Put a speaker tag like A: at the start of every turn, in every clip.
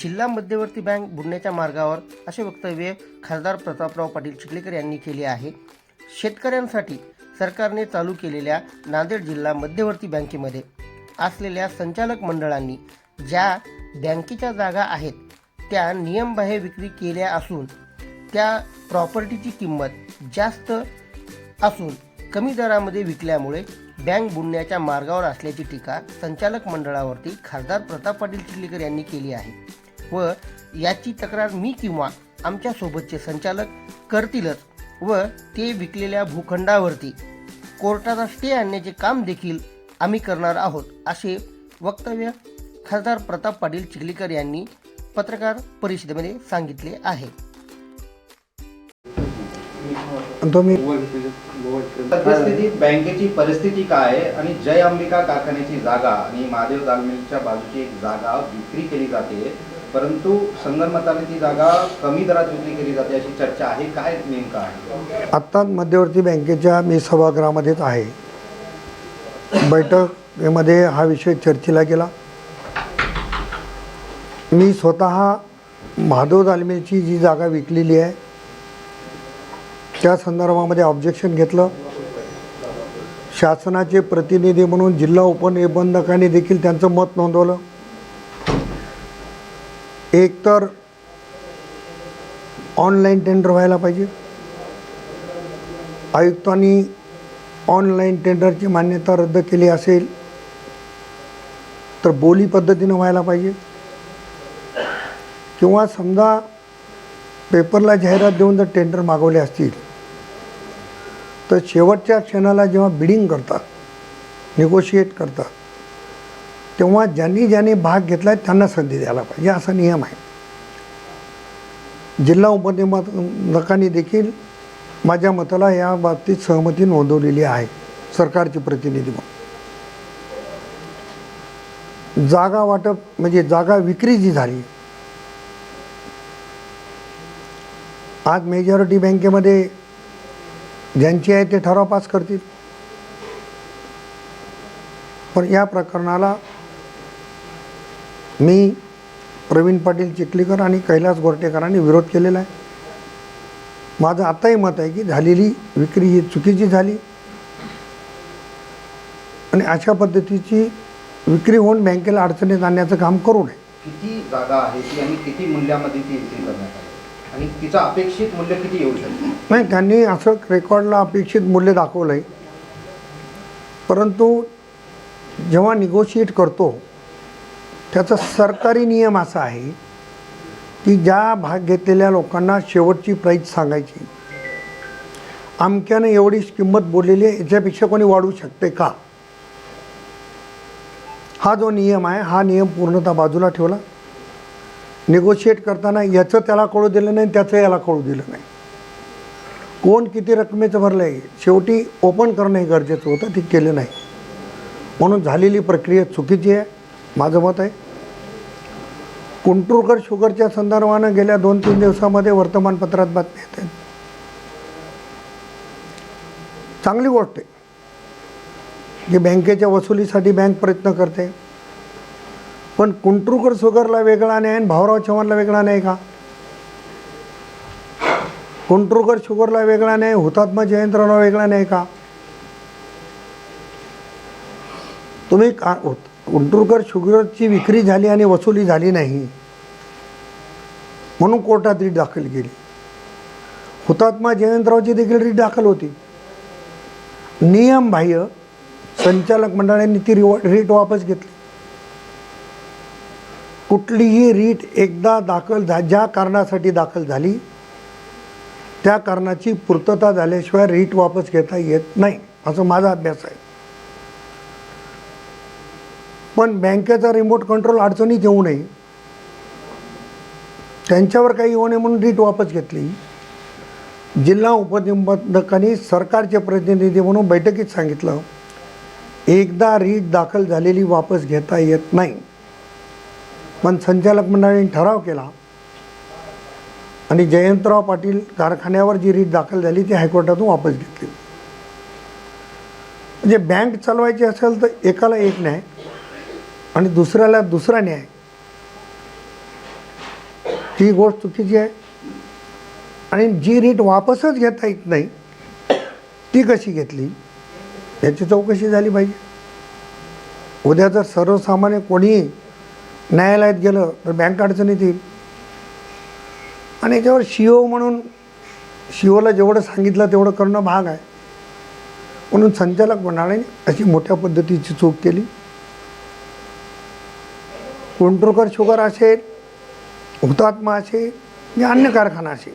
A: जिल्हा मध्यवर्ती बँक बुडण्याच्या मार्गावर असे वक्तव्य खासदार प्रतापराव पाटील चिखलेकर यांनी केले आहे. शेतकऱ्यांसाठी सरकारने चालू केलेल्या नांदेड जिल्हा मध्यवर्ती बँकेमध्ये असलेल्या संचालक मंडळांनी ज्या बँकेच्या जागा आहेत त्या नियमबाह्य विक्री केल्या असून त्या प्रॉपर्टीची किंमत जास्त असून कमी दरामध्ये विकल्यामुळे बँक बुडण्याच्या मार्गावर असल्याची टीका संचालक मंडळावरती खासदार प्रताप पाटील चिखलीकर यांनी केली आहे. व याची तक्रार मी किंवा आमच्यासोबतचे संचालक करतीलच व ते विकलेल्या भूखंडावरती कोर्टाचा स्टे आणण्याचे काम देखील आम्ही करणार आहोत असे वक्तव्य खासदार प्रताप पाटील चिखलीकर यांनी पत्रकार परिषदेमध्ये सांगितले आहे.
B: सद्यस्थितीत बँकेची परिस्थिती काय आहे आणि जय अंबिका कारखान्याची जागा आणि महादेव दालमिलच्या बाजूची एक जागा विक्री केली जाते. परंतु संगनमताने ती जागा कमी दरात विक्री केली जाते अशी चर्चा आहे. काय नेमका आहे?
C: आत्ता मध्यवर्ती बँकेच्या मी सभागृहामध्येच आहे. बैठकीमध्ये हा विषय चर्चेला गेला. मी स्वतः महादेव दालमेची जी जागा विकलेली आहे त्या संदर्भामध्ये ऑब्जेक्शन घेतलं. शासनाचे प्रतिनिधी म्हणून जिल्हा उपनिबंधकांनी देखील त्यांचं मत नोंदवलं. एकतर ऑनलाईन टेंडर व्हायला पाहिजे. आयुक्तांनी ऑनलाईन टेंडरची मान्यता रद्द केली असेल तर बोली पद्धतीनं व्हायला पाहिजे. किंवा समजा पेपरला जाहिरात देऊन जर टेंडर मागवले असतील तर शेवटच्या क्षणाला जेव्हा बिडिंग करतात निगोशिएट करतात तेव्हा ज्यांनी ज्यांनी भाग घेतला त्यांना संधी द्यायला पाहिजे असा नियम आहे. जिल्हा उपनिबंधकांनी देखील माझ्या मताला या बाबतीत सहमती नोंदवलेली आहे सरकारचे प्रतिनिधी म्हणून. जागा वाटप म्हणजे जागा विक्री जी झाली आज मेजॉरिटी बँकेमध्ये ज्यांची आहे ते ठराव पास करतील. पण या प्रकरणाला मी प्रवीण पाटील चिखलीकर आणि कैलास गोरटेकरांनी विरोध केलेला आहे. माझं आताही मत आहे की झालेली विक्री ही चुकीची झाली. आणि अशा पद्धतीची विक्री होऊन बँकेला अडचणीत आणण्याचं काम करू नये.
B: किती जागा आहे ती आणि किती मूल्यामध्ये ती विक्री करण्यात आली? आणि तिचं अपेक्षित मूल्य किती येऊ शकतं?
C: नाही त्यांनी असं रेकॉर्डला अपेक्षित मूल्य दाखवलं आहे परंतु जेव्हा निगोशिएट करतो त्याचा सरकारी नियम असा आहे की ज्या भाग घेतलेल्या लोकांना शेवटची प्राईज सांगायची. अमक्यानं एवढीच किंमत बोललेली आहे याच्यापेक्षा कोणी वाढू शकते का? हा जो नियम आहे हा नियम पूर्णतः बाजूला ठेवला. निगोशिएट करताना याचं त्याला कळू दिलं नाही त्याचं याला कळू दिलं नाही. कोण किती रकमेचं भरलं आहे शेवटी ओपन करणं हे गरजेचं होतं ते केलं नाही. म्हणून झालेली प्रक्रिया चुकीची आहे. माझं मत आहे. कुंटुरकर शुगरच्या संदर्भानं गेल्या दोन तीन दिवसामध्ये वर्तमानपत्रात बातम्या येते चांगली गोष्ट आहे. की बँकेच्या वसुलीसाठी बँक प्रयत्न करते. पण कुंटुरकर शुगरला वेगळा न्याय आणि भाऊराव चव्हाणला वेगळा नाही का? कुंटुरकर शुगरला वेगळा न्याय हुतात्मा जयंतरावला वेगळा नाही का? तुम्ही का कुंटुरकर शुगरची विक्री झाली आणि वसुली झाली नाही म्हणून कोर्टात रीट दाखल केली. हुतात्मा जयंतरावची देखील रीट दाखल होती. नियमबाह्य संचालक मंडळाने ती रिवा रीट वापस घेतली. कुठलीही रीट एकदा दाखल झा ज्या कारणासाठी दाखल झाली त्या कारणाची पूर्तता झाल्याशिवाय रीट वापस घेता येत नाही असं माझा अभ्यास आहे. पण बँकेचा रिमोट कंट्रोल अडचणीत येऊ नये. त्यांच्यावर काही येऊ नये म्हणून रीट वापस घेतली. जिल्हा उपनिबंधकांनी सरकारचे प्रतिनिधी म्हणून बैठकीत सांगितलं एकदा रीट दाखल झालेली वापस घेता येत नाही. पण संचालक मंडळाने ठराव केला आणि जयंतराव पाटील कारखान्यावर जी रीट दाखल झाली ती हायकोर्टातून वापस घेतली. म्हणजे बँक चालवायची असेल तर एकाला एक नाही आणि दुसऱ्याला दुसरा न्याय. ती गोष्ट चुकीची आहे. आणि जी रीट वापसच घेता येत नाही ती कशी घेतली? याची चौकशी झाली पाहिजे. उद्या जर सर्वसामान्य कोणी न्यायालयात गेलं तर बँक अडचणीत येईल. आणि याच्यावर शिओ म्हणून शिओला जेवढं सांगितलं तेवढं करणं भाग आहे. म्हणून संचालक मंडळाने अशी मोठ्या पद्धतीची चूक केली. कुंटुरकर शुगर असेल हुतात्मा असेल या अन्य कारखाना असेल.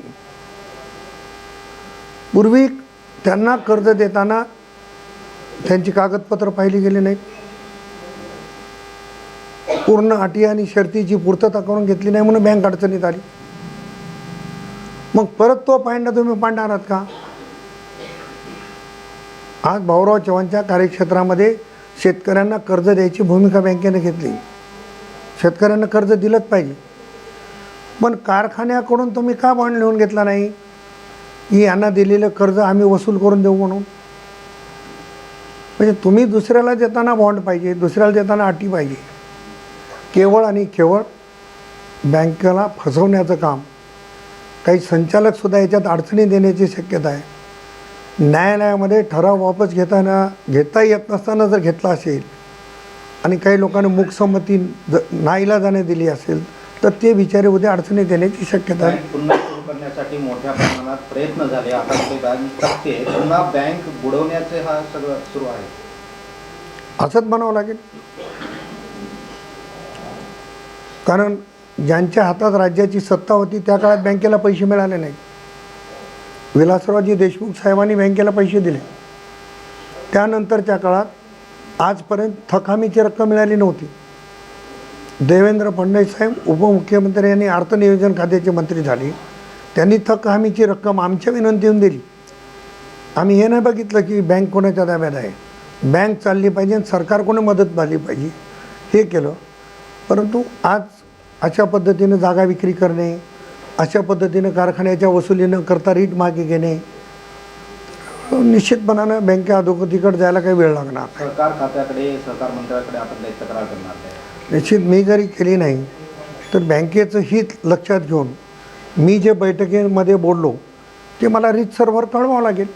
C: पूर्वी त्यांना कर्ज देताना त्यांची कागदपत्र पाहिली गेली नाहीत. पूर्ण अटी आणि शर्तीची पूर्तता करून घेतली नाही म्हणून बँक अडचणीत आली. मग परत तो पांडा तुम्ही पाडणार आहात का? आज भाऊराव चव्हाणच्या कार्यक्षेत्रामध्ये शेतकऱ्यांना कर्ज द्यायची भूमिका बँकेने घेतली. शेतकऱ्यांना कर्ज दिलंच पाहिजे. पण कारखान्याकडून तुम्ही का बॉन्ड लिहून घेतला नाही? की यांना दिलेलं कर्ज आम्ही वसूल करून देऊ म्हणून? म्हणजे तुम्ही दुसऱ्याला देताना बॉन्ड पाहिजे दुसऱ्याला देताना अटी पाहिजे. केवळ आणि केवळ बँकेला फसवण्याचं काम. काही संचालकसुद्धा याच्यात अडचणी देण्याची शक्यता आहे. न्यायालयामध्ये ठराव वापस घेताना घेता येत नसताना जर घेतला असेल आणि काही लोकांनी मूकसंमती ज नाईलाजाने दिली असेल तर ते बिचारे उद्या अडचणी देण्याची शक्यता आहे.
B: पुन्हा सुरू करण्यासाठी मोठ्या प्रमाणात प्रयत्न झाले. आता ते बँक थकते पुन्हा बँक बुडवण्याचे हा सगळं सुरू आहे.
C: असंच म्हणावं लागेल. कारण ज्यांच्या हातात राज्याची सत्ता होती त्या काळात बँकेला पैसे मिळाले नाहीत. विलासरावजी देशमुख साहेबांनी बँकेला पैसे दिले. त्यानंतरच्या काळात आजपर्यंत थकामीची रक्कम मिळाली नव्हती. देवेंद्र फडणवीस साहेब उपमुख्यमंत्री यांनी अर्थनियोजन खात्याचे मंत्री झाले. त्यांनी थक हमीची रक्कम आमच्या विनंतीहून दिली. आम्ही हे नाही बघितलं की बँक कोणाच्या ताब्यात आहे. बँक चालली पाहिजे आणि सरकार कोणी मदत झाली पाहिजे. हे केलं. परंतु आज अशा पद्धतीनं जागा विक्री करणे अशा पद्धतीनं कारखान्याच्या वसुलीनं करता रीट मागे घेणे निश्चितपणानं बँके अधोगतीकडे जायला काही वेळ लागणार नाही.
B: सहकार खात्याकडे सहकार मंत्र्याकडे आपण काही तक्रार करणार नाही
C: निश्चित मी जरी केली नाही तर बँकेचं हित लक्षात घेऊन मी जे बैठकीमध्ये बोललो ते मला रीतसरवर कळवावं लागेल